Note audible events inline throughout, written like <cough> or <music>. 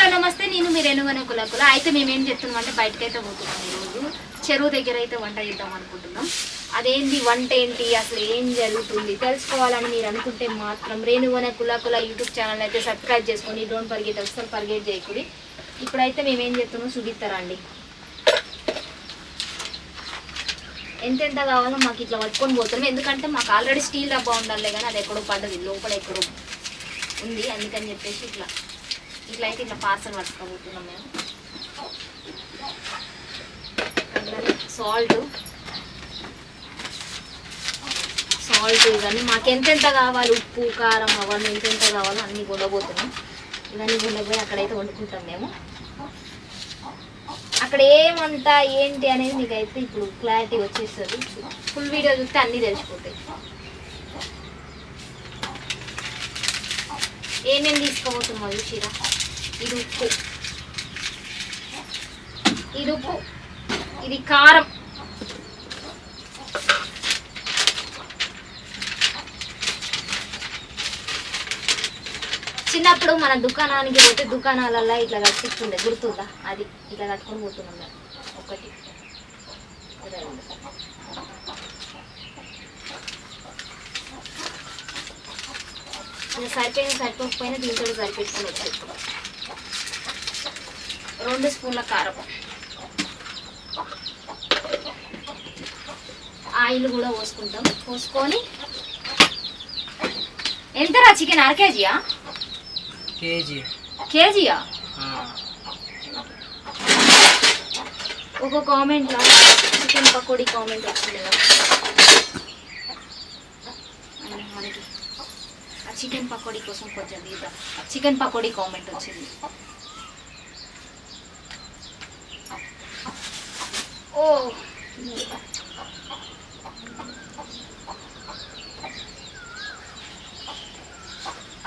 Hello నమస్తే. నేను మీరు ఎనుగనే కులకుల. అయితే మేము ఏం చెప్తున్నాం అంటే బయటకు అయితే పోతున్నాం ఈరోజు. చెరువు దగ్గర అయితే వంట చేద్దాం అనుకుంటున్నాం. అదేంటి వంట ఏంటి? అసలు ఏం జరుగుతుంది? తెలుసుకోవాలని మీరు అనుకుంటే మాత్రం రేణువన కులకుల యూట్యూబ్ ఛానల్ అయితే సబ్స్క్రైబ్ చేసుకొని డోంట్ పరిగెట్ అసలు పరిగెట్ చేయకూడి. ఇప్పుడైతే మేమేం చెప్తున్నాం చేస్తున్నాం చూపిస్తారండి ఎంతెంత కావాలో మాకు ఇట్లా పట్టుకొని పోతున్నాం. ఎందుకంటే మాకు ఆల్రెడీ స్టీల్ డబ్బా ఉండాలి కానీ అది ఎక్కడో పడ్డది. లోపల ఎక్కడో ఉంది. అందుకని చెప్పేసి ఇట్లా. ఇట్లా అయితే ఇట్లా పార్సల్ పట్టుకోబోతున్నాం మేము. సాల్ట్ సాల్ట్ ఇవన్నీ మాకు ఎంతెంత కావాలి? ఉప్పు కారం అవన్నీ ఎంతెంత కావాలో అన్నీ కొనబోతున్నాం. ఇవన్నీ కొనబోయి అక్కడైతే వండుకుంటాం మేము. అక్కడ ఏమంతా ఏంటి అనేది మీకు అయితే ఇప్పుడు క్లారిటీ వచ్చేస్తుంది. ఫుల్ వీడియో చూస్తే అన్నీ తెలిసిపోతాయి. ఏమేమి తీసుకోబోతున్నాం చూసిరా ఇది ఉప్పు ఇది ఉప్పు ఇది కారం. చిన్నప్పుడు మన దుకాణానికి పోతే దుకాణాలల్లో ఇట్లా కట్టిస్తుండే గుర్తుందా? అది ఇట్లా కట్టుకొని పోతున్నాం ఒకటి. సరిపోయిన సరిపోకపోయినా దీంతో సరిపెట్టుకుని వచ్చేస్తాం. రెండు స్పూన్ల కారం. ఆయిల్ కూడా పోసుకుంటాం. పోసుకొని ఎంతరా చికెన్? అర కేజీయా కేజీ. కేజీయా? ఒక కామెంట్లో చికెన్ పకోడీ కామెంట్ వచ్చింది కదా. మనకి. ఆ చికెన్ పకోడీ కోసం కొంచెం తీద్దాం. చికెన్ పకోడీ కామెంట్ వచ్చింది. ఓ.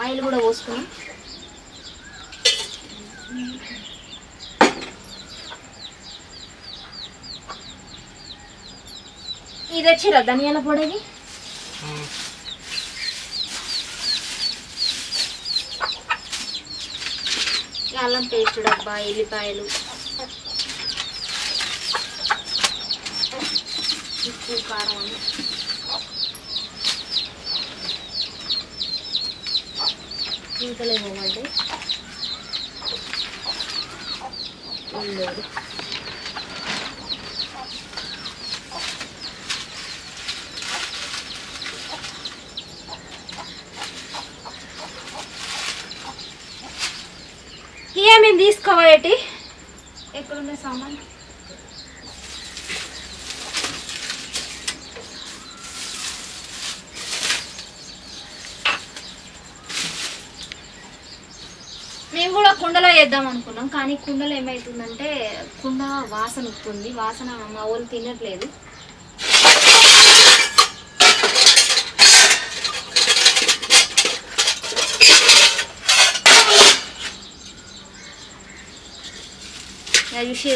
ఆయిల్ కూడా పోసుకున్నాం. ఇది వచ్చిరా ధనియాల పొడివి అల్లం పేస్ట్ డబ్బా ఎల్లిపాయలు. ఉప్పు కారం అని ఇంకలేమండి లేదు ఏమేమి తీసుకోవేటి ఎక్కడుండే సామాన్ మేము కూడా కుండలో వేద్దాం అనుకున్నాం. కానీ కుండలో ఏమవుతుందంటే కుండ వాసన వస్తుంది. వాసన మా వాళ్ళు తినట్లేదు. ఇక చూసి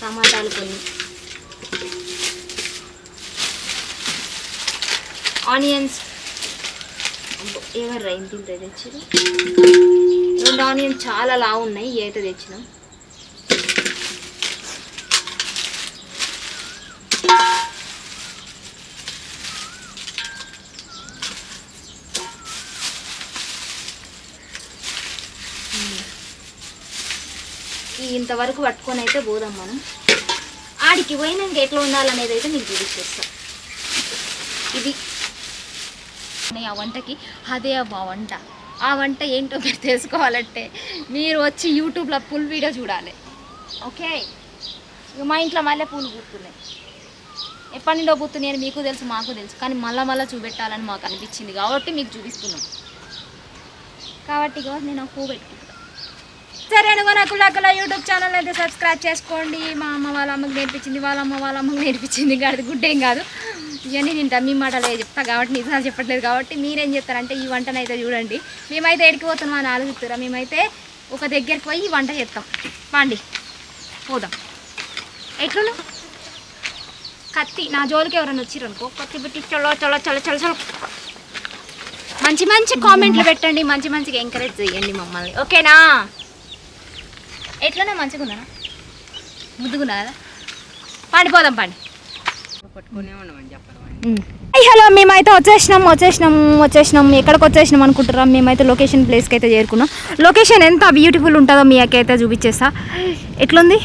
టమాటాలు కొన్ని ఆనియన్స్ ఎవరు ఇంత ఇంత తెచ్చారు రెండు ఆనియన్ చాలా లావు ఉన్నాయి ఇవి తెచ్చినాం. ఇంతవరకు పట్టుకొని అయితే పోదాం మనం. ఆడికి పోయినాక ఎట్లా ఉండాలనేది అయితే మీకు చూపిస్తాం. ఇది ఆ వంటకి? అదే అబ్బా వంట. ఆ వంట ఏంటో మీరు తెలుసుకోవాలంటే మీరు వచ్చి యూట్యూబ్లో ఫుల్ వీడియో చూడాలి. ఓకే? ఇక మా ఇంట్లో మళ్ళీ పూలు పూస్తున్నాయి. ఎప్పటి నుండో పూస్తున్నాయి మీకు తెలుసు మాకు తెలుసు. కానీ మళ్ళా మళ్ళీ చూపెట్టాలని మాకు అనిపించింది కాబట్టి మీకు చూపిస్తున్నాం. కాబట్టి నేను ఒక పువ్వు పెట్టుకుంటాను సరే నాకు లక్కల యూట్యూబ్ ఛానల్ అయితే సబ్స్క్రైబ్ చేసుకోండి. మా అమ్మ వాళ్ళ అమ్మకి నేర్పించింది వాళ్ళ అమ్మ వాళ్ళ అమ్మకి నేర్పించింది కాదు గుడ్ ఏం కాదు. ఇవన్నీ నేను డమ్మీ మాటలే చెప్తా కాబట్టి నిజాలు చెప్పట్లేదు కాబట్టి మీరేం చెప్తారంటే ఈ వంటను అయితే చూడండి. మేమైతే ఎడికిపోతున్నాం అని ఆలోచిస్తారా మేమైతే ఒక దగ్గరికి పోయి వంట చేస్తాం. పండి. పోదాం. ఎట్లు కత్తి. నా జోలికి ఎవరైనా వచ్చిరనుకో అనుకో. కత్తి పెట్టి చలో చలో చలో చలో చలో మంచి మంచి కామెంట్లు పెట్టండి. మంచి మంచిగా ఎంకరేజ్ చేయండి మమ్మల్ని. ఓకేనా? ఎట్లనే మంచిగా ఉన్నారా ముద్దుగున్నా కదా పండిపోదాం పండి. హలో మేమైతే వచ్చేసినాం వచ్చేసినాం వచ్చేసినాం. ఎక్కడికి వచ్చేసినాం అనుకుంటారా మేమైతే లొకేషన్ ప్లేస్కి అయితే చేరుకున్నాం. లొకేషన్ ఎంత బ్యూటిఫుల్ ఉంటుందో మీకైతే చూపించేస్తా. ఎట్లుంది?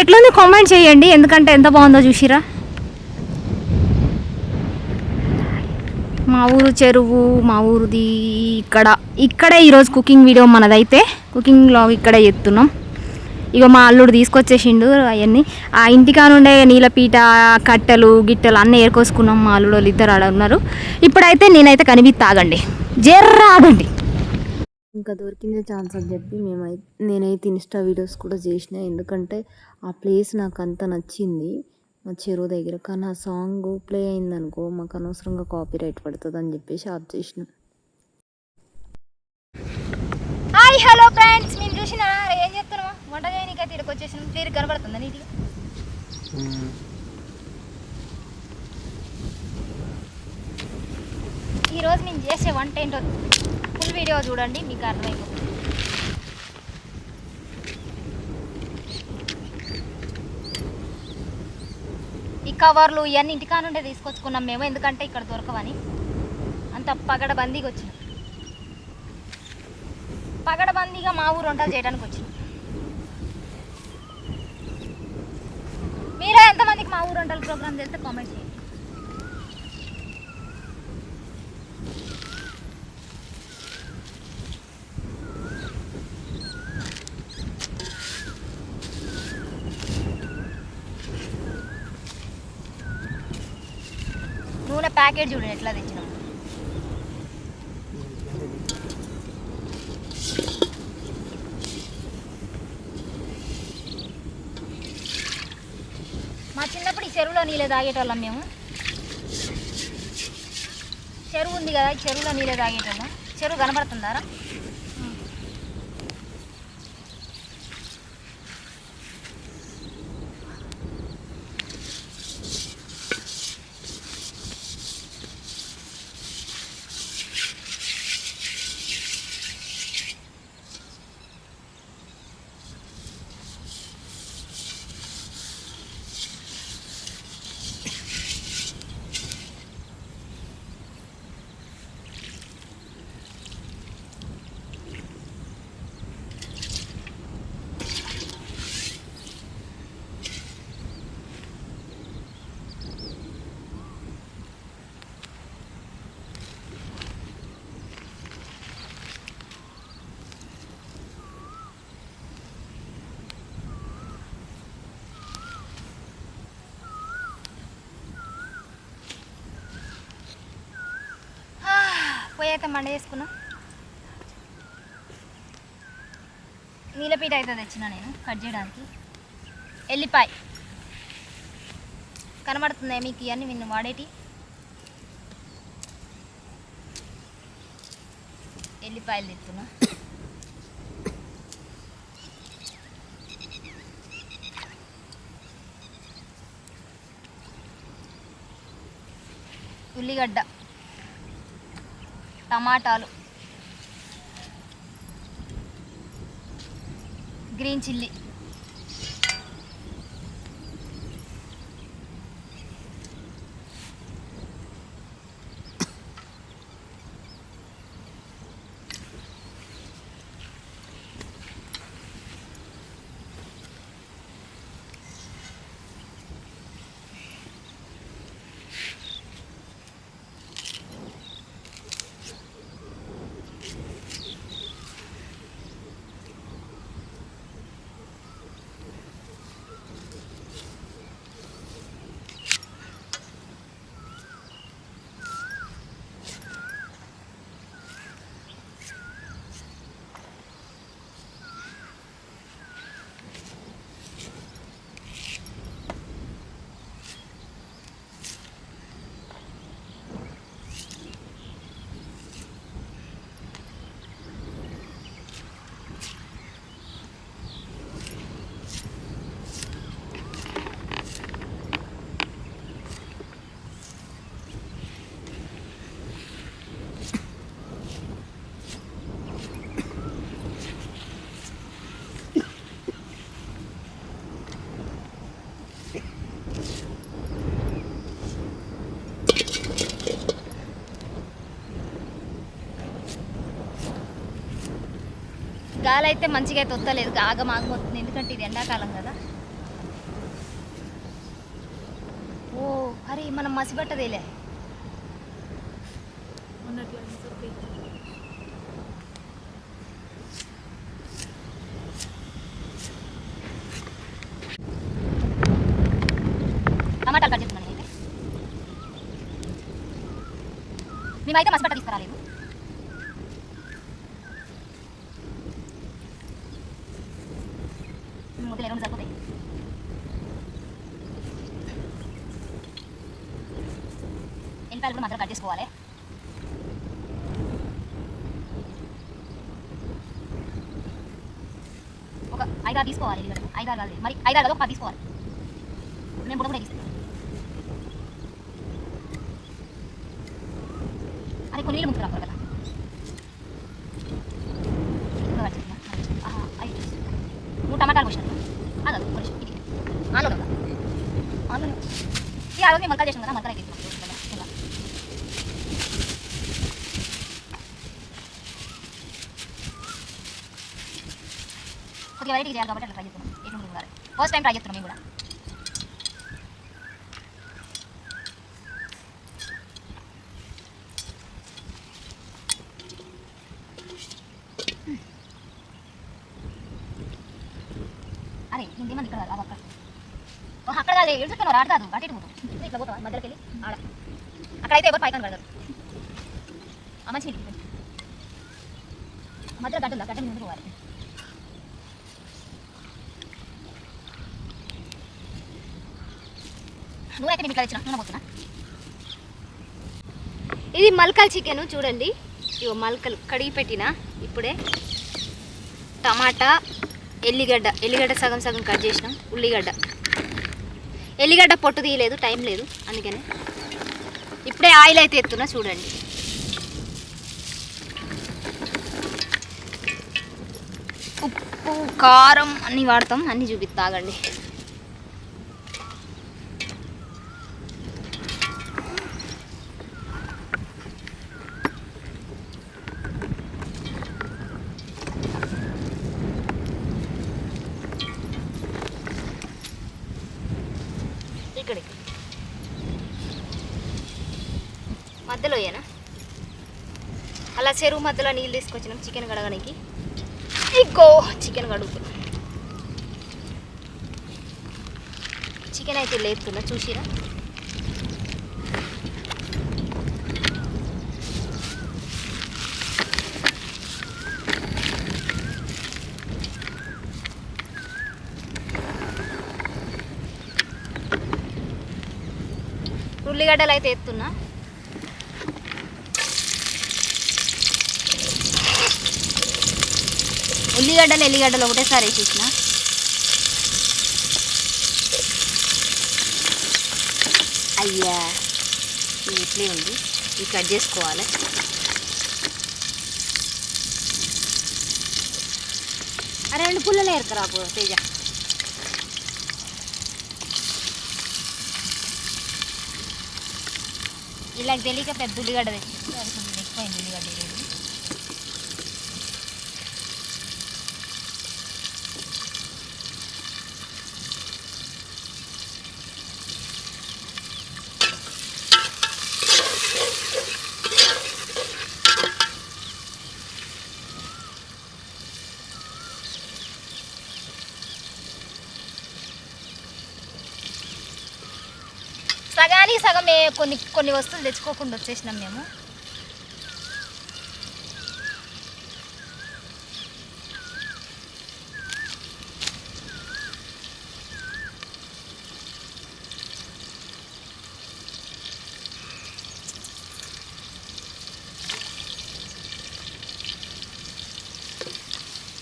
ఎట్లుంది? కామెంట్ చేయండి. ఎందుకంటే ఎంత బాగుందో చూసిరా మా ఊరు చెరువు మా ఊరుది ఇక్కడ. ఇక్కడే ఈరోజు కుకింగ్ వీడియో మనదైతే. కుకింగ్ బ్లాగ్ ఇక్కడే చెప్తున్నాం ఇక మా అల్లుడు తీసుకొచ్చేసిండు అవన్నీ. ఆ ఇంటికానుండే నీలపీట కట్టెలు గిట్టెలు అన్నీ ఏరుకోసుకున్నాం మా అల్లుడు వాళ్ళు ఇద్దరు ఆడ ఉన్నారు. ఇప్పుడైతే నేనైతే కనిపిస్తా ఆగండి. జర్ర ఆగండి. ఇంకా దొరికిందే ఛాన్స్ అని చెప్పి మేమైతే నేనైతే ఇన్స్టా వీడియోస్ కూడా చేసిన. ఎందుకంటే ఆ ప్లేస్ నాకు అంత నచ్చింది మా చెరువు దగ్గర. కానీ ఆ సాంగ్ ప్లే అయిందనుకో మాకు అనవసరంగా కాపీ రైట్ పడుతుంది అని చెప్పేసి ఆఫ్ చేసిన. Hi hello friends. మీరు ఏం చేస్తున్నావా? వంట చేయడానికి ఇక్కడికి వచ్చేసినాం. క్లియర్ కనబడుతుందా నీటిగా ఈరోజు నేను చేసే వంట ఏంటో ఫుల్ వీడియో చూడండి మీకు అర్థమైపోతుంది ఈ కవర్లు ఇవన్నీ ఇంటికానుండే తీసుకొచ్చుకున్నాం మేము ఎందుకంటే ఇక్కడ దొరకవని. అంత పగడబందీకి వచ్చినాం. పగడబందీగా మా ఊరు వంటలు చేయడానికి వచ్చినాం మీరే ఎంతమందికి మా ఊరు వంటల ప్రోగ్రామ్ చేస్తే కామెంట్ చేయండి. నూనె ప్యాకెట్ చూడండి ఎట్లా తెచ్చు మా చిన్నప్పుడు ఈ చెరువులో నీళ్ళే తాగేటోళ్ళం మేము. చెరువు ఉంది కదా చెరువులో నీళ్ళే తాగేటోళ్ళం. చెరువు కనబడుతుందారా పోయి అయితే మండ చేసుకున్నా. నీలపీట అయితే తెచ్చిన నేను కట్ చేయడానికి. ఎల్లిపాయ. కనబడుతుందా మీకు ఇవన్నీ నిన్ను వాడేటి? ఎల్లిపాయలు తెస్తున్నా ఉల్లిగడ్డ. టమాటాలు. Green chilli. గాలి అయితే మంచిగా అయితే వస్తలేదు. ఆగం ఆగమవుతుంది. ఎందుకంటే ఇది ఎండాకాలం కదా. ఓ అరే మనం మసిబట్టదేలే టమాటాలు కట్ చేస్తున్నాను మేమైతే మసిబట్ట తీసుకురాలేదు వదిలే రెండు సరిపోతాయి ఎల్లిపాయలు కూడా మధ్యలో కట్ చేసుకోవాలి ఒక ఐదారు తీసుకోవాలి ఎల్లిగడ్డలు ఐదారు కాదు. మరి ఐదారు కాదు ఒక పది తీసుకోవాలి. నేను బుడ కూడా తీస్తాను అది కొన్ని నీళ్ళు ముందుకు కదా ఇంకా కట్ చేస్తున్నా. ఆహా, ఐదు మూడు టమాటాలు పోసినాను అదే ఒక నిమిషం ఇది ఆలో కదా ఆలో ఇది ఆ రోజు నేను మలకా చేసాను కదా మలకా అయితే కొద్దిగా వెరైటీ చేయాలి కాబట్టి అట్లా ట్రై చేస్తున్నాం ఎటు ముందు ఉండాలి ఫస్ట్ టైం ట్రై చేస్తున్నాం మేము కూడా అరే ఇంకేమని ఇక్కడ కాదు, అక్కడ అక్కడ కాదు ఎటు చెప్తున్నావు ఆడతాదు అటు ఇటు పోదు ఇట్లా పోతాం మధ్యలోకి వెళ్ళి ఆడ అక్కడైతే ఎవరు పైకాన్ కడతారు మంచి మధ్యలో గడ్డలు గడ్డ ముందు పోవాలి నువ్వైతే ఇట్లా తెచ్చిన నూనె పోతున్నా ఇది మల్కల్ చికెన్ చూడండి. ఇగో మల్కలు కడిగి పెట్టిన ఇప్పుడే. టమాటా ఎల్లిగడ్డ. ఎల్లిగడ్డ సగం సగం కట్ చేసినాం. ఉల్లిగడ్డ. ఎల్లిగడ్డ పొట్టు తీయలేదు టైం లేదు. అందుకని. ఇప్పుడే ఆయిల్ అయితే ఎత్తున్నా చూడండి. ఉప్పు కారం అన్నీ వాడతాం. అన్నీ చూపిస్తాగండి ఆగండి ఇక్కడికి మధ్యలో ఏనా అలా చెరువు మధ్యలో నీళ్ళు తీసుకొచ్చినాం. చికెన్ కడగడానికి. ఇంకో చికెన్ కడుగుతున్నాం చికెన్ అయితే లేపుతున్నా చూసిరా? ఉల్లిగడ్డలు అయితే ఎత్తున్నా. ఉల్లిగడ్డలు ఎల్లిగడ్డలు ఒకటేసారి వేసేసిన. అయ్యా ఇది ఇట్లే ఉంది. ఇది కట్ చేసుకోవాలి. ఆ రెండు పుల్లలు ఏరకరాపు తేజ. ఇలా తెలియక పెద్ద ఉల్లిగడ్డ తెచ్చింది అది కొంచెం ఎక్కువైంది ఉల్లిగడ్డ ఈరోజు సగానికి సగం కొన్ని కొన్ని వస్తువులు తెచ్చుకోకుండా వచ్చేసినాం మేము.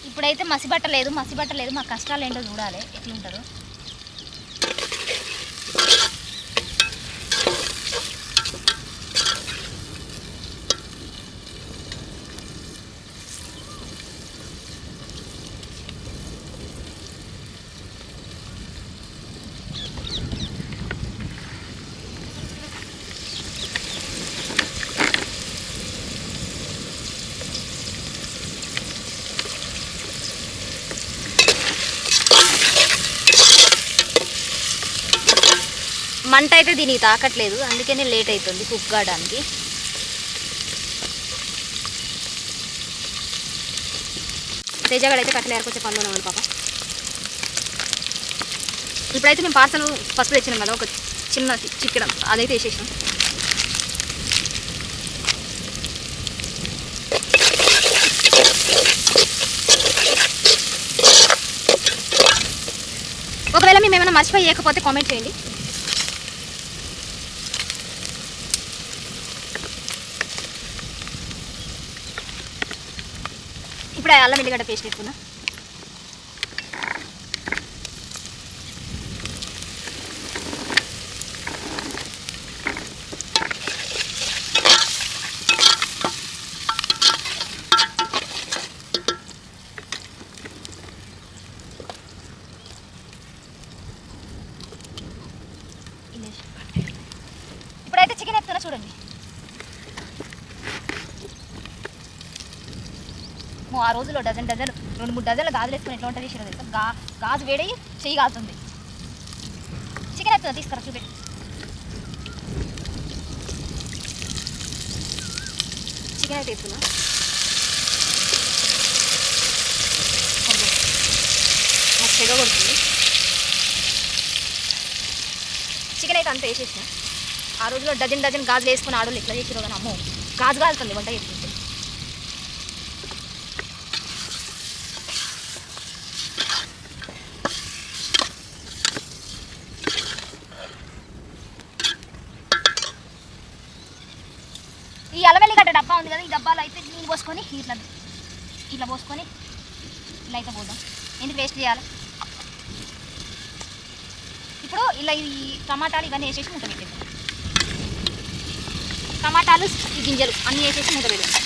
ఇప్పుడైతే మసిబట్ట లేదు మసిబట్ట లేదు మా కష్టాలు ఏంటో చూడాలి. ఎట్లుంటారు మంట అయితే దీనికి తాకట్లేదు. అందుకనే లేట్ అవుతుంది కుక్ కావడానికి. తేజగాడైతే అయితే కొంచెం పనులు పనిలోనే పాప. ఇప్పుడైతే మేము పార్సల్ ఫస్ట్ తెచ్చినాం కదా ఒక చిన్న చిక్కడం అదైతే వేసేసాం ఒకవేళ మేము ఏమైనా మర్చిపోయి కామెంట్ చేయండి. అల్లం ఎల్లిగడ్డ పేస్ట్ వేసుకున్నా ఇప్పుడైతే చికెన్ ఎత్తున్నా చూడండి మో డజన్ డజన్ రెండు మూడు డజన్లు గాజులు వేసుకుని ఎట్లా ఉంటుంది చూడ తెలుసా? గా గాజు వేడయి చెయ్యి కాలుతుంది. చికెన్ ఎత్తున్నా తీసుకురా చూపెట్టి. చికెన్ అయితే ఎత్తున్నా చెగ కొడుతుంది. చికెన్ అయితే అంత వేసేసిన. ఆ రోజులో డజన్ డజన్ గాజులు వేసుకుని ఆడోళ్ళు ఎట్లా చేసిరో కానీ అమ్మో గాజు కాలుతుంది వంట చేస్తుంటే ఈ అలవెల్లి గడ్డ డబ్బా ఉంది కదా ఈ డబ్బాలో అయితే పోసుకొని ఇట్లా ఇట్లా పోసుకొని ఇలా అయితే పోదాం ఎందుకు వేస్ట్ చేయాలి? ఇప్పుడు ఇలా ఈ టమాటాలు ఇవన్నీ వేసేసి మూత పెట్టేద్దాం. టమాటాలు ఈ గింజలు అన్నీ వేసేసి మూత పెడదాం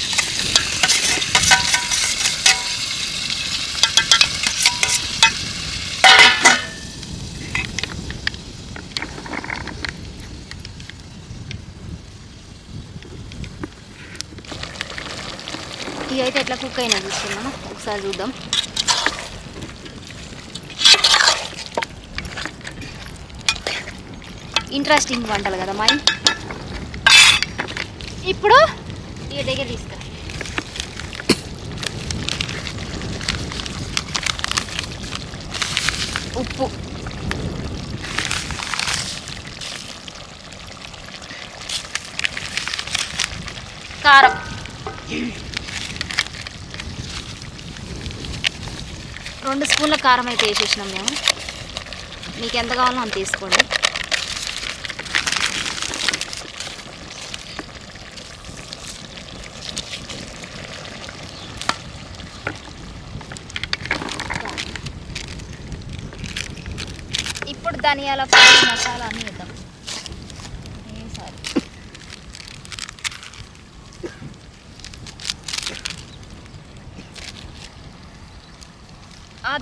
ఇవి అయితే ఎట్లా కుక్ అయినా చూస్తున్నాను ఒకసారి చూద్దాం. ఇంట్రెస్టింగ్ వంటలు కదా మరి ఇప్పుడు ఈ దగ్గర తీసుకురా ఉప్పు. కారం. రెండు స్పూన్ల కారం అయితే వేసేసినాం మేము. మీకు ఎంత కావాలో అంత తీసుకోండి. ఇప్పుడు ధనియాల పొడి మసాలా అన్నీ వేద్దాం ఏసారి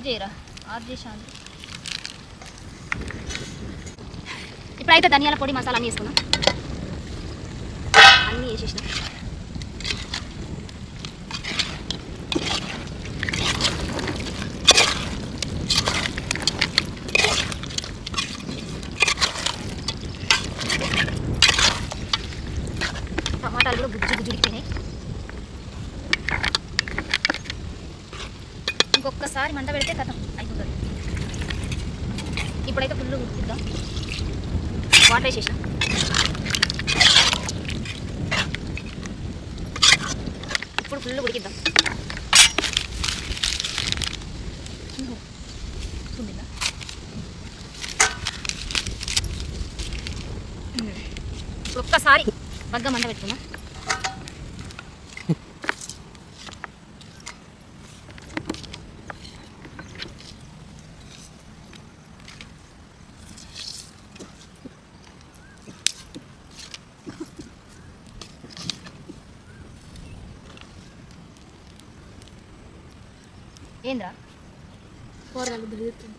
ఆఫ్ చేయరా? ఆఫ్ చేసాను ఇప్పుడైతే ధనియాల పొడి మసాలా అన్నీ వేసుకున్నాం అన్నీ వేసేసినా టమాటాలు కూడా గుజ్జు గుజ్జుడిపోయినాయి ఒకసారి మంట పెడితే కథం అయిపోతుంది. ఇప్పుడైతే ఫుల్ ఉడికిద్దాం వాటర్ వేసేసాం ఇప్పుడు ఫుల్ ఉడికిద్దాం ఒక్కసారి బగ్గ మంట పెట్టుకున్నాం <laughs> కూరగాయలు తిరుగుతుంది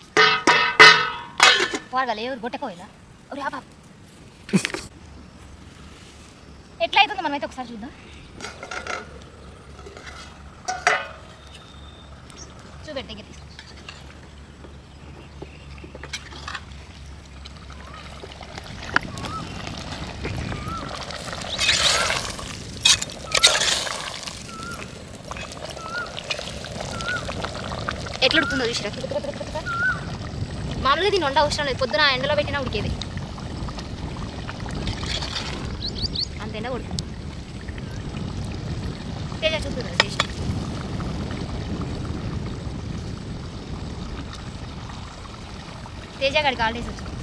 పోరగాలి ఎవరు గొట్టెకోయిలా ఎట్లా అవుతుందో మనమైతే ఒకసారి చూద్దాం చూపెట్టి దగ్గర తీసుకో ఎట్లా ఉడుకుందో చూసిరా మామూలుగా దీని వండ అవసరం లేదు. పొద్దున ఎండలో పెట్టినా ఉడికేది. అంతేనా ఉడుకు? తేజ చూపుతుంది టేస్ట్ తేజ గారికి హాలిడేస్ వచ్చింది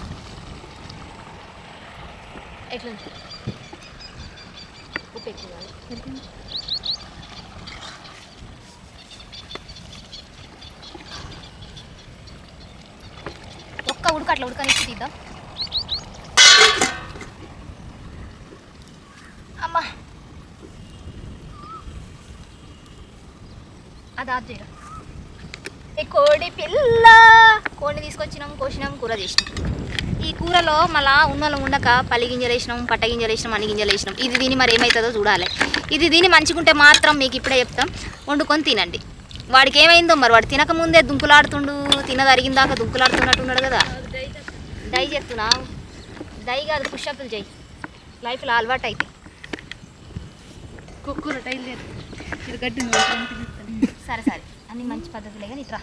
ఎట్లుంది? ఉప్పు ఎక్కువ కావాలి. ఒక్క ఉడక అట్లా ఉడకనిచ్చి తీద్దాం అమ్మా అది ఆఫ్ చేయరా? కోడి పిల్ల. కోడిని తీసుకొచ్చినాం కోసినాం కూర చేసినాం. ఈ కూరలో మళ్ళా ఉన్నలు ఉండక పల్లి గింజలు వేసినాం పట్ట గింజలు వేసినాం అన్ని గింజలు వేసినాం. ఇది దీని మరి ఏమవుతుందో చూడాలి. ఇది దీని మంచిగుంటే మాత్రం మీకు ఇప్పుడే చెప్తాం. వండుకొని తినండి. వాడికి ఏమైందో మరి? వాడు తినక ముందే దుంకులాడుతుండు తినదరిగిందాక దుంకులాడుతున్నట్టున్నాడు కదా. డై చెప్తున్నా డై కాదు పుషప్లు చేయి. లైఫ్లో అలవాటు అయితే కుక్కూర టైల్ లేదు గడ్డి సరే సరే. అన్ని మంచి పద్ధతులే కానీ ఇట్రా.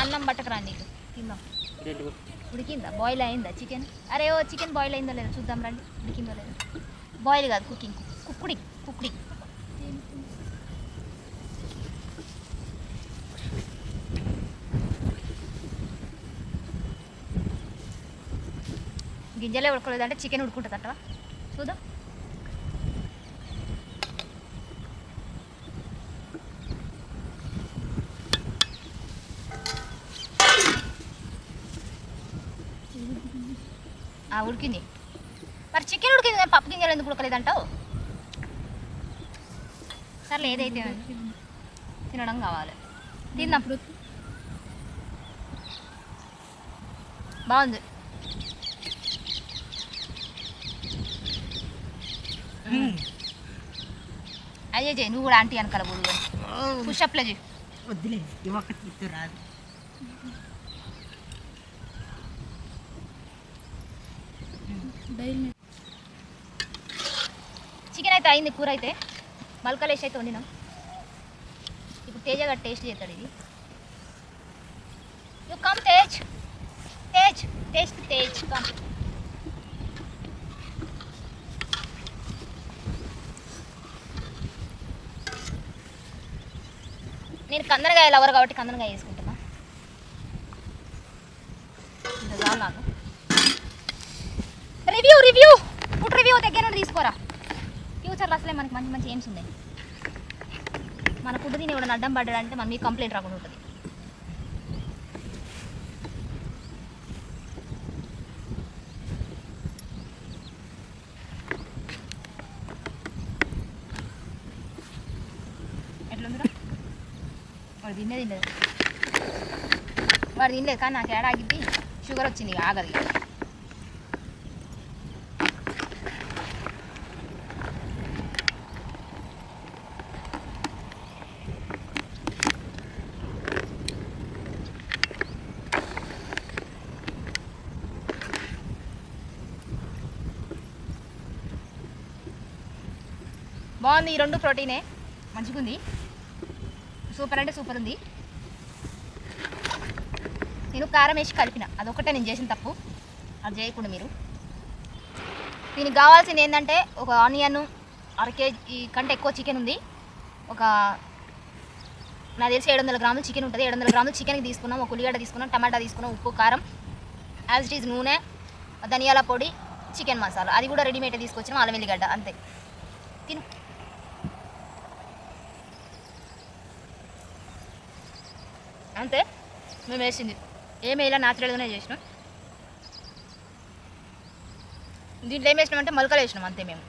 అన్నం పట్టకరా నీకు. తిందాం. ఉడికిందా? బాయిల్ అయిందా? చికెన్ అరే ఓ చికెన్ బాయిల్ అయిందో లేదో చూద్దాం రండి. ఉడికిందో లేదో. బాయిల్ కాదు కుకింగ్ కుక్కుడి కుక్కుడి. గింజలే ఉడకలేదు అంటే చికెన్ ఉడుకుంటుంది అంటవా చూద్దాం ఆ ఉడికింది మరి చికెన్ ఉడికింది కానీ పప్పు గింజలు ఎందుకు ఉడకలేదంటావు? సర్లే ఏదైతే. తినడం కావాలి. తిందాం బాగుంది. అయ్యే చేయి నువ్వు కూడా ఆంటీ వెనకాల బుడుగా పుషప్లే చేయి వద్దులే రాదు. చికెన్ అయితే అయింది కూర అయితే. మల్కలేసి అయితే వండినాం. ఇప్పుడు తేజ గారు టేస్ట్ చేస్తాడు ఇది. You come Tej. Tej. Taste Tej. Come నేను కందనకాయ లవర్ కాబట్టి కందనకాయ వేసుకుంటున్నా. ఇంత చాలు నాకు. రివ్యూ ఫుడ్ రివ్యూ దగ్గర నుండి తీసుకోరా. ఫ్యూచర్లో అసలే మనకి మంచి మంచి ఎయిమ్స్ ఉన్నాయి. మన ఫుడ్ తిని ఎవడన్నా అడ్డం పడ్డాడంటే మన మీకు కంప్లైంట్ రాకుండా ఉంటుంది. ఎట్లుందిరా వాడు తినే తినలేదు వాడు తినలేదు కానీ నాకు ఏడాగిద్ది షుగర్ వచ్చింది ఇక. ఆగదు బాగుంది ఈ రెండు ప్రోటీనే. మంచిగుంది. సూపర్ అంటే సూపర్ ఉంది. నేను కారం వేసి కలిపిన. అదొకటే నేను చేసిన తప్పు. అది చేయకుండా మీరు. దీనికి కావాల్సింది ఏంటంటే ఒక ఆనియన్ అర కేజీ కంటే ఎక్కువ చికెన్ ఉంది. ఒక నాకు తెలిసి ఏడు వందల గ్రాములు చికెన్ ఉంటుంది. ఏడు వందల గ్రాములు చికెన్కి తీసుకున్నాం. ఒక ఉల్లిగడ్డ తీసుకున్నాం. టమాటా తీసుకున్నాం. ఉప్పు కారం యాజ్ ఇట్ ఈజ్ నూనె ధనియాల పొడి చికెన్ మసాలా. అది కూడా రెడీమేడ్ తీసుకొచ్చినాం. అల్లం వెల్లిగడ్డ. అంతే. తిను. అంతే? మేము వేసింది. ఏమి ఇలా న్యాచురల్గానే చేసినాం. దీంట్లో ఏం వేసినామంటే మొలకలు వేసినాం అంతే మేము.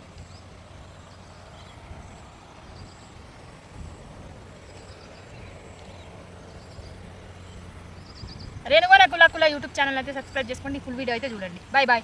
రేణుగోల కులా కులా యూట్యూబ్ ఛానల్ అయితే సబ్స్క్రైబ్ చేసుకోండి ఫుల్ వీడియో అయితే చూడండి. Bye bye